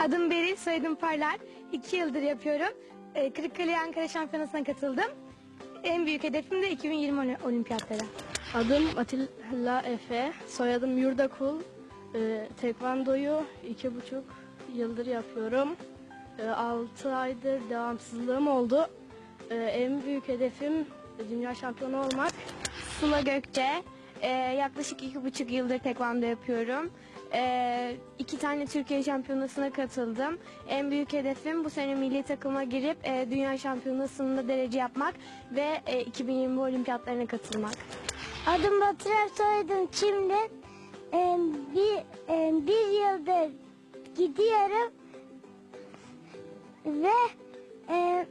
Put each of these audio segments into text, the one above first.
Adım Beril, soyadım Parlar. İki yıldır yapıyorum. Ee, Kırıkkale Ankara Şampiyonası'na katıldım. En büyük hedefim de 2020 oli- olimpiyatları. Adım Atilla Efe, soyadım Yurdakul. Ee, tekvandoyu iki buçuk yıldır yapıyorum. Ee, altı aydır devamsızlığım oldu. Ee, en büyük hedefim dünya şampiyonu olmak. Sıla Gökçe. Ee, yaklaşık iki buçuk yıldır tekvando yapıyorum. Ee, iki tane Türkiye şampiyonasına katıldım. En büyük hedefim bu sene milli takıma girip e, dünya şampiyonasında derece yapmak ve e, 2020 olimpiyatlarına katılmak. Adım Batırar soyadım Çimli. Ee, bir, e, bir yıldır gidiyorum ve e,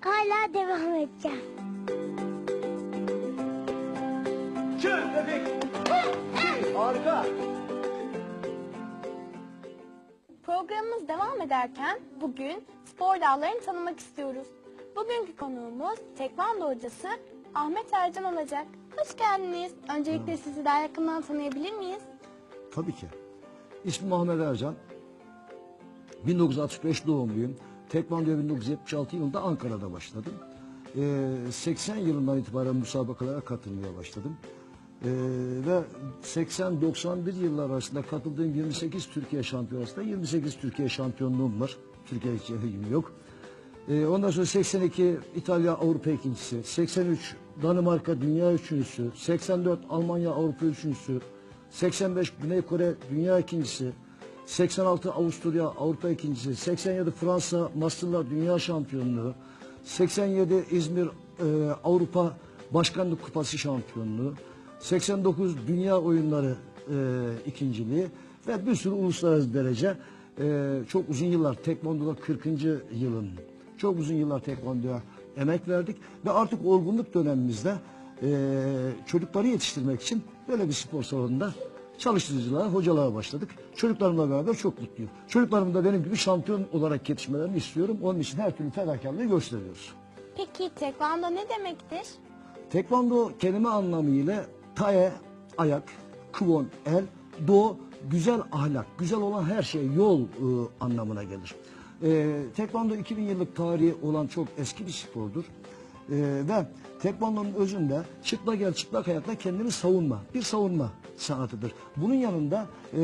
hala devam edeceğim. Çır bebek. Harika. Programımız devam ederken bugün spor dallarını tanımak istiyoruz. Bugünkü konuğumuz tekvando hocası Ahmet Ercan olacak. Hoş geldiniz. Öncelikle sizi daha yakından tanıyabilir miyiz? Tabii ki. İsmim Ahmet Ercan. 1965 doğumluyum. Tekvandoya 1976 yılında Ankara'da başladım. Ee, 80 yılından itibaren müsabakalara katılmaya başladım. Ee, ve 80-91 yıllar arasında katıldığım 28 Türkiye şampiyonasında 28 Türkiye şampiyonluğum var. Türkiye gibi yok. Ee, ondan sonra 82 İtalya Avrupa ikincisi, 83 Danimarka dünya üçüncüsü, 84 Almanya Avrupa üçüncüsü, 85 Güney Kore dünya ikincisi, 86 Avusturya Avrupa ikincisi, 87 Fransa Masterlar Dünya Şampiyonluğu, 87 İzmir e, Avrupa Başkanlık Kupası Şampiyonluğu, 89 Dünya Oyunları e, ikinciliği ve bir sürü uluslararası derece. E, çok uzun yıllar Tekvando'da 40. yılın çok uzun yıllar Tekvando'ya emek verdik ve artık olgunluk dönemimizde e, çocukları yetiştirmek için böyle bir spor salonunda çalıştırıcılığa, hocalığa başladık. Çocuklarımla beraber çok mutluyum. Çocuklarım da benim gibi şampiyon olarak yetişmelerini istiyorum. Onun için her türlü fedakarlığı gösteriyoruz. Peki tekvando ne demektir? Tekvando kelime anlamıyla tae, ayak, kıvon, el, do, güzel ahlak, güzel olan her şey yol e, anlamına gelir. E, tekvando 2000 yıllık tarihi olan çok eski bir spordur. E, ve tekvandonun özünde çıplak el çıplak ayakla kendini savunma, bir savunma sanatıdır. Bunun yanında e,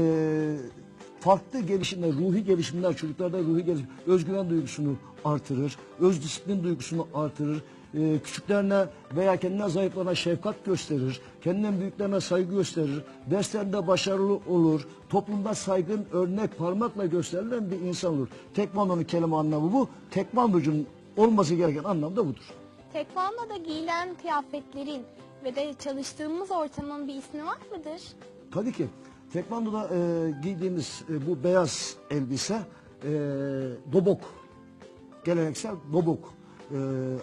farklı gelişimler, ruhi gelişimler, çocuklarda ruhi gelişim, özgüven duygusunu artırır, öz disiplin duygusunu artırır, e, küçüklerine veya kendine zayıflarına şefkat gösterir, kendinden büyüklerine saygı gösterir, derslerinde başarılı olur, toplumda saygın örnek parmakla gösterilen bir insan olur. Tekvandonun kelime anlamı bu, tekvandocunun olması gereken anlam da budur. Tekvando'da giyilen kıyafetlerin ve de çalıştığımız ortamın bir ismi var mıdır? Tabii ki. Tekvando'da e, giydiğimiz e, bu beyaz elbise e, dobok, geleneksel dobok e,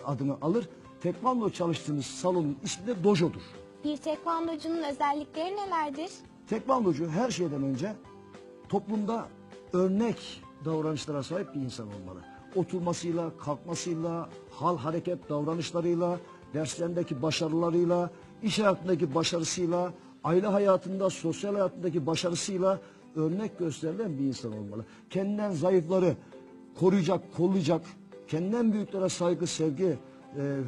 adını alır. Tekvando çalıştığımız salonun ismi de dojodur. Bir tekvandocunun özellikleri nelerdir? Tekvandocu her şeyden önce toplumda örnek davranışlara sahip bir insan olmalı. Oturmasıyla, kalkmasıyla, hal hareket davranışlarıyla, derslerindeki başarılarıyla, iş hayatındaki başarısıyla, aile hayatında, sosyal hayatındaki başarısıyla örnek gösterilen bir insan olmalı. Kendinden zayıfları koruyacak, kollayacak, kendinden büyüklere saygı, sevgi, e,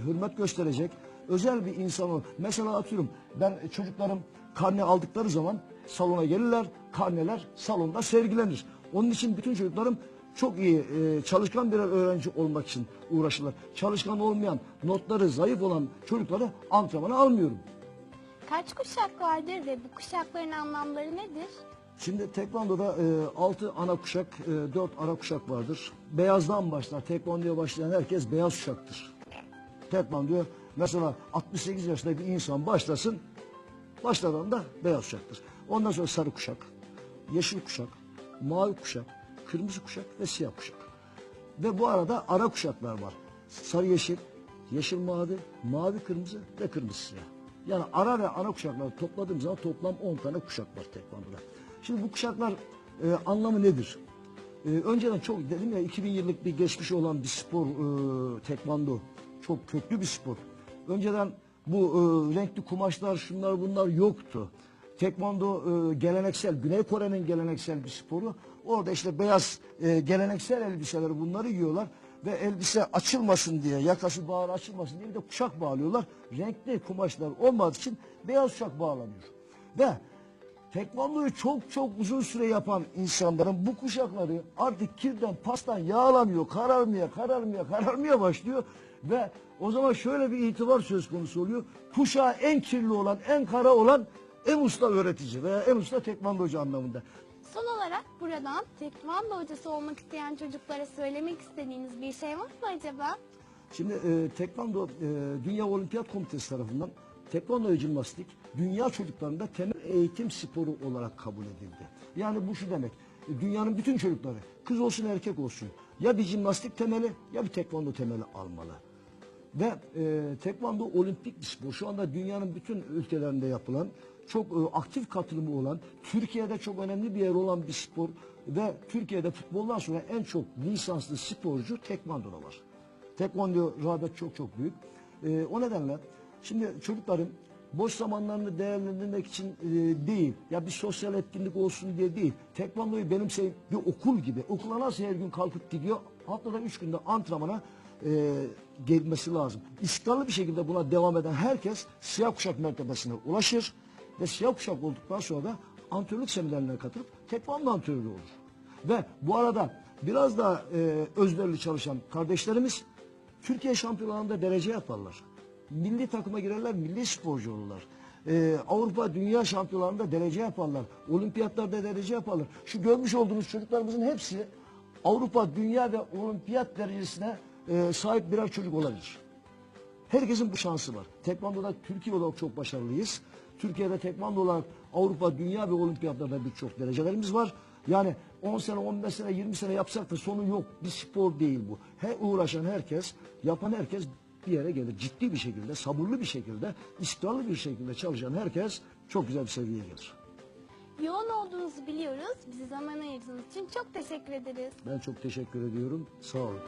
hürmet gösterecek özel bir insan ol. Mesela atıyorum ben çocuklarım karne aldıkları zaman salona gelirler, karneler salonda sergilenir. Onun için bütün çocuklarım çok iyi e, çalışkan bir öğrenci olmak için uğraşırlar. Çalışkan olmayan, notları zayıf olan çocukları antrenmana almıyorum. Kaç kuşak vardır ve bu kuşakların anlamları nedir? Şimdi Tekvando'da e, 6 ana kuşak, e, 4 ara kuşak vardır. Beyazdan başlar. Tekvando'ya başlayan herkes beyaz kuşaktır. Tekvando'ya mesela 68 yaşında bir insan başlasın, başladığında beyaz kuşaktır. Ondan sonra sarı kuşak, yeşil kuşak, mavi kuşak, kırmızı kuşak ve siyah kuşak. Ve bu arada ara kuşaklar var. Sarı yeşil, yeşil mavi, mavi kırmızı ve kırmızı siyah. Yani ara ve ana kuşakları topladığım zaman toplam 10 tane kuşak var tekvandoda. Şimdi bu kuşaklar e, anlamı nedir? E, önceden çok dedim ya 2000 yıllık bir geçmiş olan bir spor e, tekvando. Çok köklü bir spor. Önceden bu e, renkli kumaşlar şunlar bunlar yoktu. Tekvando e, geleneksel, Güney Kore'nin geleneksel bir sporu. Orada işte beyaz e, geleneksel elbiseleri bunları giyiyorlar. Ve elbise açılmasın diye, yakası bağır açılmasın diye bir de kuşak bağlıyorlar. Renkli kumaşlar olmadığı için beyaz kuşak bağlanıyor. Ve Tekvandoyu çok çok uzun süre yapan insanların bu kuşakları artık kirden, pastan yağlanıyor, kararmaya, kararmaya, kararmaya başlıyor. Ve o zaman şöyle bir itibar söz konusu oluyor. Kuşağı en kirli olan, en kara olan en usta öğretici veya en usta tekvandocu anlamında. Son olarak buradan tekvando hocası olmak isteyen çocuklara söylemek istediğiniz bir şey var mı acaba? Şimdi e, Tekvando e, Dünya Olimpiyat Komitesi tarafından Tekvando ve jimnastik dünya çocuklarında temel eğitim sporu olarak kabul edildi. Yani bu şu demek. e, Dünyanın bütün çocukları kız olsun erkek olsun ya bir jimnastik temeli ya bir tekvando temeli almalı. Ve e, tekvando olimpik bir spor. Şu anda dünyanın bütün ülkelerinde yapılan, çok e, aktif katılımı olan, Türkiye'de çok önemli bir yer olan bir spor. Ve Türkiye'de futboldan sonra en çok lisanslı sporcu tekvandoda var. Tekvando rağbet çok çok büyük. E, o nedenle şimdi çocukların boş zamanlarını değerlendirmek için e, değil, ya bir sosyal etkinlik olsun diye değil. Tekvandoyu benimseyip bir okul gibi, okula nasıl her gün kalkıp gidiyor, haftada üç günde antrenmana e, gelmesi lazım. İstikrarlı bir şekilde buna devam eden herkes siyah kuşak mertebesine ulaşır ve siyah kuşak olduktan sonra da antrenörlük seminerlerine katılıp tekvando antrenörü olur. Ve bu arada biraz da e, özverili çalışan kardeşlerimiz Türkiye şampiyonlarında derece yaparlar. Milli takıma girerler, milli sporcu olurlar. E, Avrupa Dünya şampiyonlarında derece yaparlar. Olimpiyatlarda derece yaparlar. Şu görmüş olduğunuz çocuklarımızın hepsi Avrupa Dünya ve Olimpiyat derecesine e, sahip birer çocuk olabilir. Herkesin bu şansı var. Tekvando'da Türkiye olarak çok başarılıyız. Türkiye'de tekvando olarak Avrupa, Dünya ve Olimpiyatlarda birçok derecelerimiz var. Yani 10 sene, 15 sene, 20 sene yapsak da sonu yok. Bir spor değil bu. He, uğraşan herkes, yapan herkes bir yere gelir. Ciddi bir şekilde, sabırlı bir şekilde, istikrarlı bir şekilde çalışan herkes çok güzel bir seviyeye gelir. Yoğun olduğunuzu biliyoruz. Bizi zaman ayırdığınız için çok teşekkür ederiz. Ben çok teşekkür ediyorum. Sağ olun.